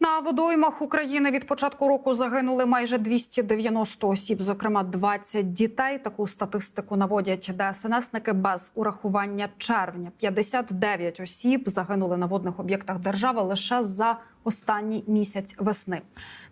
На водоймах України від початку року загинули майже 290 осіб, зокрема 20 дітей. Таку статистику наводять ДСНСники без урахування червня. 59 осіб загинули на водних об'єктах держави лише за останній місяць весни.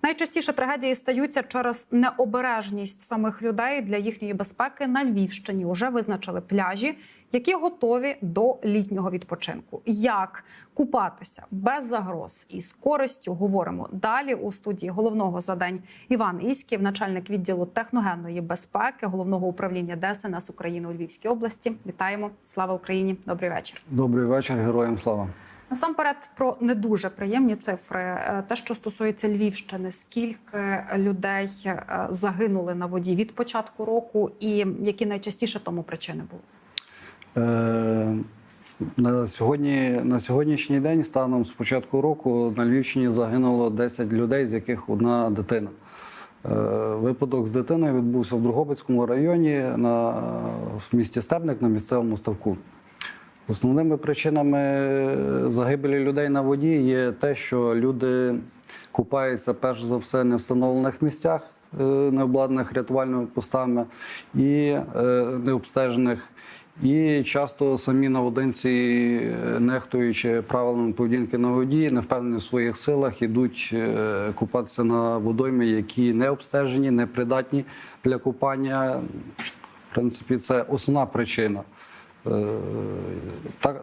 Найчастіше трагедії стаються через необережність самих людей для їхньої безпеки. На Львівщині вже визначили пляжі, які готові до літнього відпочинку. Як купатися без загроз і з користю говоримо далі у студії головного за день Іван Іськів, начальник відділу техногенної безпеки головного управління ДСНС України у Львівській області. Вітаємо! Слава Україні! Добрий вечір. Добрий вечір, героям слава. Насамперед про не дуже приємні цифри. Е, Те, що стосується Львівщини, скільки людей е, загинули на воді від початку року, і які найчастіше тому причини були? Е, на, сьогодні, на сьогоднішній день, станом з початку року, на Львівщині загинуло 10 людей, з яких одна дитина. Е, випадок з дитиною відбувся в Другобицькому районі на, в місті Стебник на місцевому ставку. Основними причинами загибелі людей на воді є те, що люди купаються перш за все не встановлених місцях, е, не обладнаних рятувальними постами і е, необстежених. І часто самі наодинці, е, нехтуючи правилами поведінки на воді, не впевнені в своїх силах, ідуть е, купатися на водойми, які не обстежені, не придатні для купання. В принципі, це основна причина. た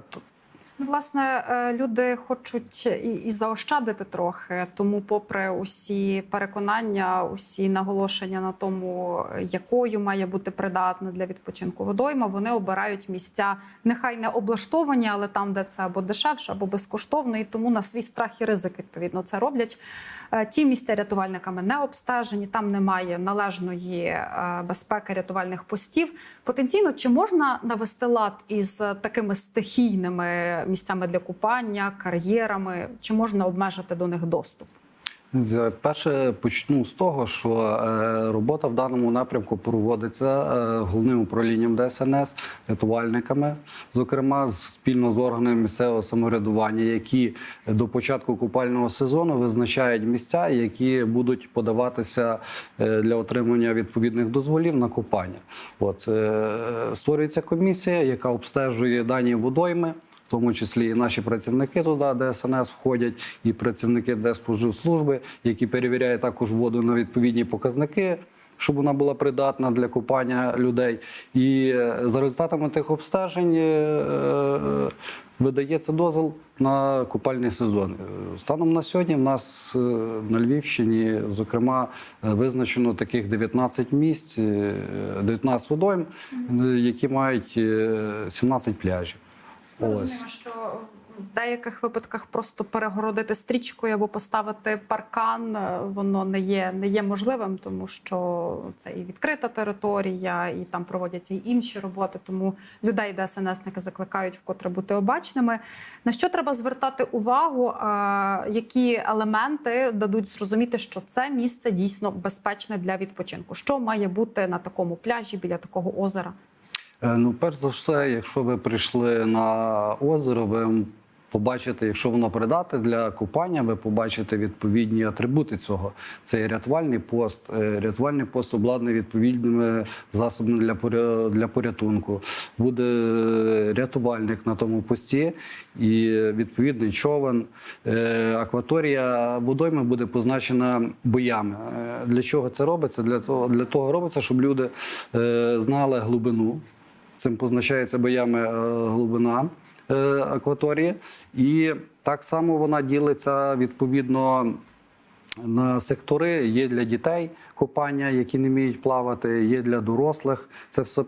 Ну, власне, е, люди хочуть і, і заощадити трохи, тому, попри усі переконання, усі наголошення на тому, якою має бути придатна для відпочинку водойма, вони обирають місця нехай не облаштовані, але там, де це або дешевше, або безкоштовно, і тому на свій страх і ризик відповідно це роблять. Е, Ті місця рятувальниками не обстежені, там немає належної е, безпеки рятувальних постів. Потенційно, чи можна навести лад із такими стихійними місцями для купання, кар'єрами, чи можна обмежити до них доступ? Перше почну з того, що е, робота в даному напрямку проводиться е, головним управлінням ДСНС, рятувальниками, зокрема спільно з органами місцевого самоврядування, які до початку купального сезону визначають місця, які будуть подаватися е, для отримання відповідних дозволів на купання. От створюється комісія, яка обстежує дані водойми. Тому числі і наші працівники туди, ДСНС входять, і працівники Держспоживслужби, які перевіряють також воду на відповідні показники, щоб вона була придатна для купання людей. І е, за результатами тих обстежень е, видається дозвіл на купальний сезон. Е, Станом на сьогодні в нас е, на Львівщині, зокрема, е, визначено таких 19 місць, е, 19 водойм, е, які мають е, 17 пляжів. Ми розуміємо, що в деяких випадках просто перегородити стрічкою або поставити паркан е, воно не є, не є можливим, тому що це і відкрита територія, і там проводяться і інші роботи. Тому людей ДСНСники закликають вкотре бути обачними. На що треба звертати увагу? а, Які елементи дадуть зрозуміти, що це місце дійсно безпечне для відпочинку? Що має бути на такому пляжі біля такого озера? Е, Ну, перш за все, якщо ви прийшли на озеро, ви побачите, якщо воно придатне для купання, ви побачите відповідні атрибути цього. Це і рятувальний пост, е, рятувальний пост обладнаний відповідними засобами для для порятунку. Буде рятувальник на тому пості і відповідний човен. Е, Акваторія водойми буде позначена боями. Для чого це робиться? Для того, для того робиться, щоб люди знали глибину. Цим позначається боями е, глибина е, акваторії. І так само вона ділиться відповідно на сектори. Є для дітей купання, які не вміють плавати, є для дорослих. Це все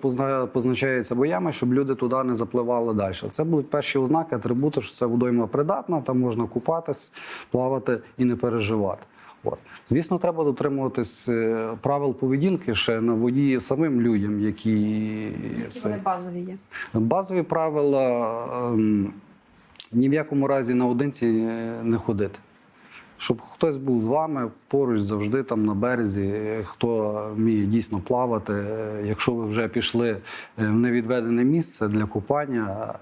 позначається боями, щоб люди туди не запливали далі. Це будуть перші ознаки, атрибути, що це водойма придатна, там можна купатись, плавати і не переживати. От. Звісно, треба дотримуватись е, правил поведінки ще на воді самим людям, які, Які це- вони базові є? базові правила ем, ні в якому разі наодинці е, не ходити. Щоб хтось був з вами поруч завжди там на березі, хто вміє дійсно плавати. Е, Якщо ви вже пішли в невідведене місце для купання,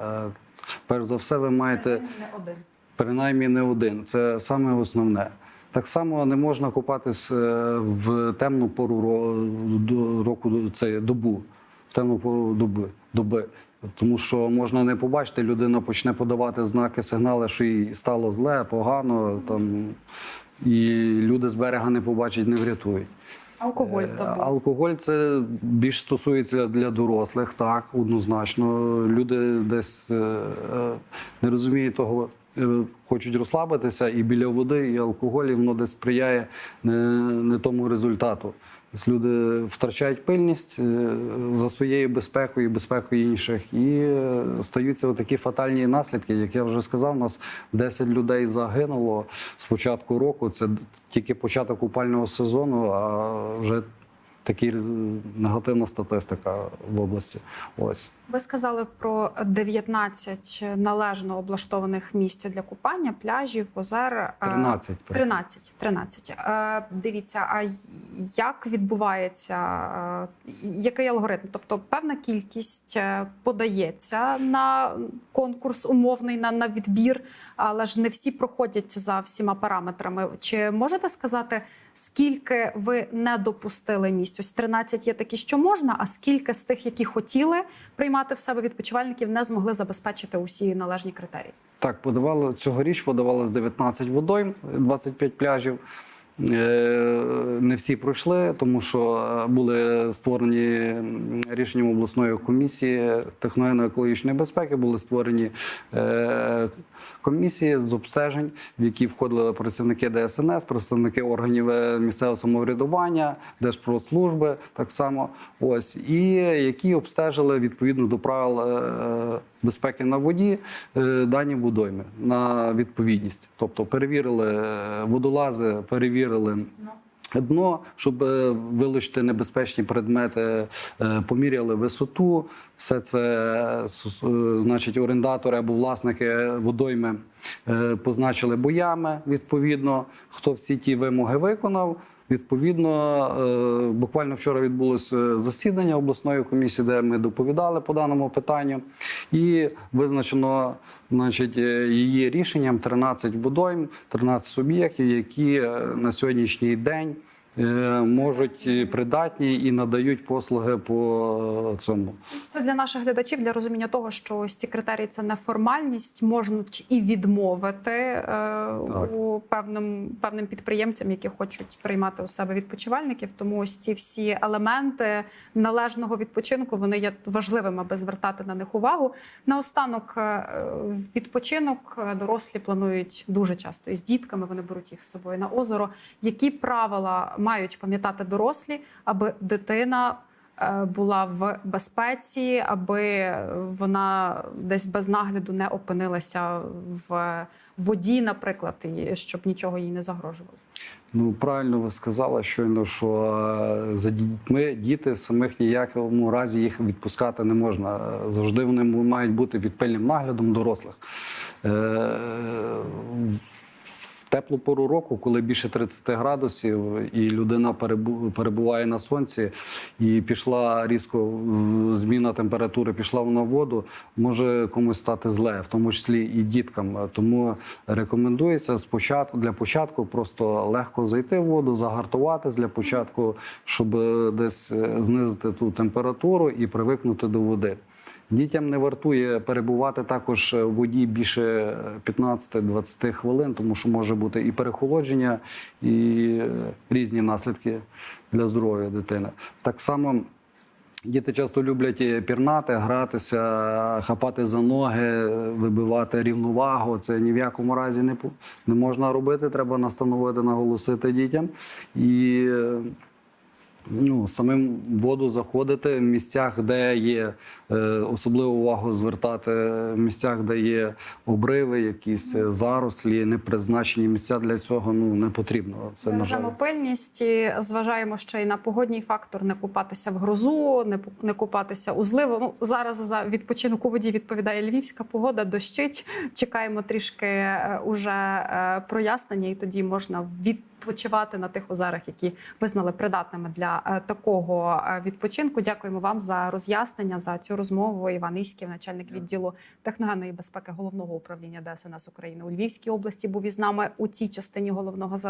перш за все, ви маєте Не один. принаймні не один. Це саме основне. Так само не можна купатись е, в темну пору року, це добу, в темну пору доби, доби. Тому що можна не побачити, людина почне подавати знаки, сигнали, що їй стало зле, погано, там, і люди з берега не побачать, не врятують. Алкоголь Е, табу. Алкоголь це більш стосується для дорослих, так, однозначно. Люди десь е, не розуміють того, хочуть розслабитися, і біля води, і алкоголь, і воно десь сприяє не, не тому результату. Тобто люди втрачають пильність е, за своєю безпекою безпекою інших, і е, стаються такі фатальні наслідки. Як я вже сказав, у нас 10 людей загинуло з початку року. Це тільки початок купального сезону, а вже така негативна статистика в області. Ось. Ви сказали про 19 належно облаштованих місць для купання, пляжів, озер. Е, 13. 13. 13. Е, дивіться, а як відбувається, е, який алгоритм? Тобто певна кількість е, подається на конкурс умовний, на, на відбір, але ж не всі проходять за всіма параметрами. Чи можете сказати, скільки ви не допустили місць? Ось 13 є такі, що можна, а скільки з тих, які хотіли приймати в себе відпочивальників, не змогли забезпечити усі належні критерії? Так, подавали цьогоріч подавалось 19 водойм, 25 пляжів. Е, Не всі пройшли, тому що е, були створені рішенням обласної комісії техногенно-екологічної безпеки, були створені е, комісії з обстежень, в які входили працівники ДСНС, представники органів е, місцевого самоврядування, Держпродслужби, так само. Ось і які обстежили відповідно до правил е, безпеки на воді е, дані водойми на відповідність. Тобто перевірили е, водолази, перевірили. Дно, щоб е, вилучити небезпечні предмети, е, поміряли висоту. Все це е, значить орендатори або власники водойми позначили боями. Відповідно, хто всі ті вимоги виконав. Відповідно, буквально вчора відбулося засідання обласної комісії, де ми доповідали по даному питанню, і визначено значить, е, її рішенням 13 водойм, 13 суб'єктів, які е, на сьогоднішній день можуть придатні і надають послуги по цьому. Це для наших глядачів для розуміння того, що ось ці критерії це не формальність, можуть і відмовити е, у певним певним підприємцям, які хочуть приймати у себе відпочивальників. Тому ось ці всі елементи належного відпочинку вони є важливими, аби звертати на них увагу. Наостанок е, відпочинок е, дорослі планують дуже часто із дітками. Вони беруть їх з собою на озеро. Які правила мають пам'ятати дорослі, аби дитина е, була в безпеці, аби вона десь без нагляду не опинилася в воді, наприклад, і щоб нічого їй не загрожувало. Ну, правильно ви сказали щойно, що е, за дітьми діти самих ніякому разі їх відпускати не можна. Завжди вони мають бути під пильним наглядом дорослих. Теплу пору року, коли більше 30 градусів, і людина перебуває на сонці, і пішла різко зміна температури, пішла вона в воду, може комусь стати зле, в тому числі і діткам. Тому рекомендується спочатку для початку просто легко зайти в воду, загартуватись для початку, щоб десь е, знизити ту температуру і привикнути до води. Дітям не вартує перебувати також в воді більше 15-20 хвилин, тому що може бути і перехолодження, і е, різні наслідки для здоров'я дитини. Так само. Діти часто люблять пірнати, гратися, хапати за ноги, вибивати рівновагу. Це ні в якому разі не, не можна робити. Треба настановити, наголосити дітям. І е, ну, самим воду заходити в місцях, де є е, особливу увагу звертати, в місцях, де є обриви, якісь е, зарослі, непризначені місця для цього ну, не потрібно. Це на жаль. Пильність, і зважаємо ще й на погодній фактор, не купатися в грозу, не, не купатися у зливу. Ну, зараз за відпочинок у воді відповідає львівська погода, дощить. Чекаємо трішки е, уже е, прояснення, і тоді можна відпочивати на тих озерах, які визнали придатними для е, такого е, відпочинку. Дякуємо вам за роз'яснення за цю розмову. Іван Іськів, начальник відділу техногенної безпеки головного управління ДСНС України у Львівській області, був із нами у цій частині головного задання.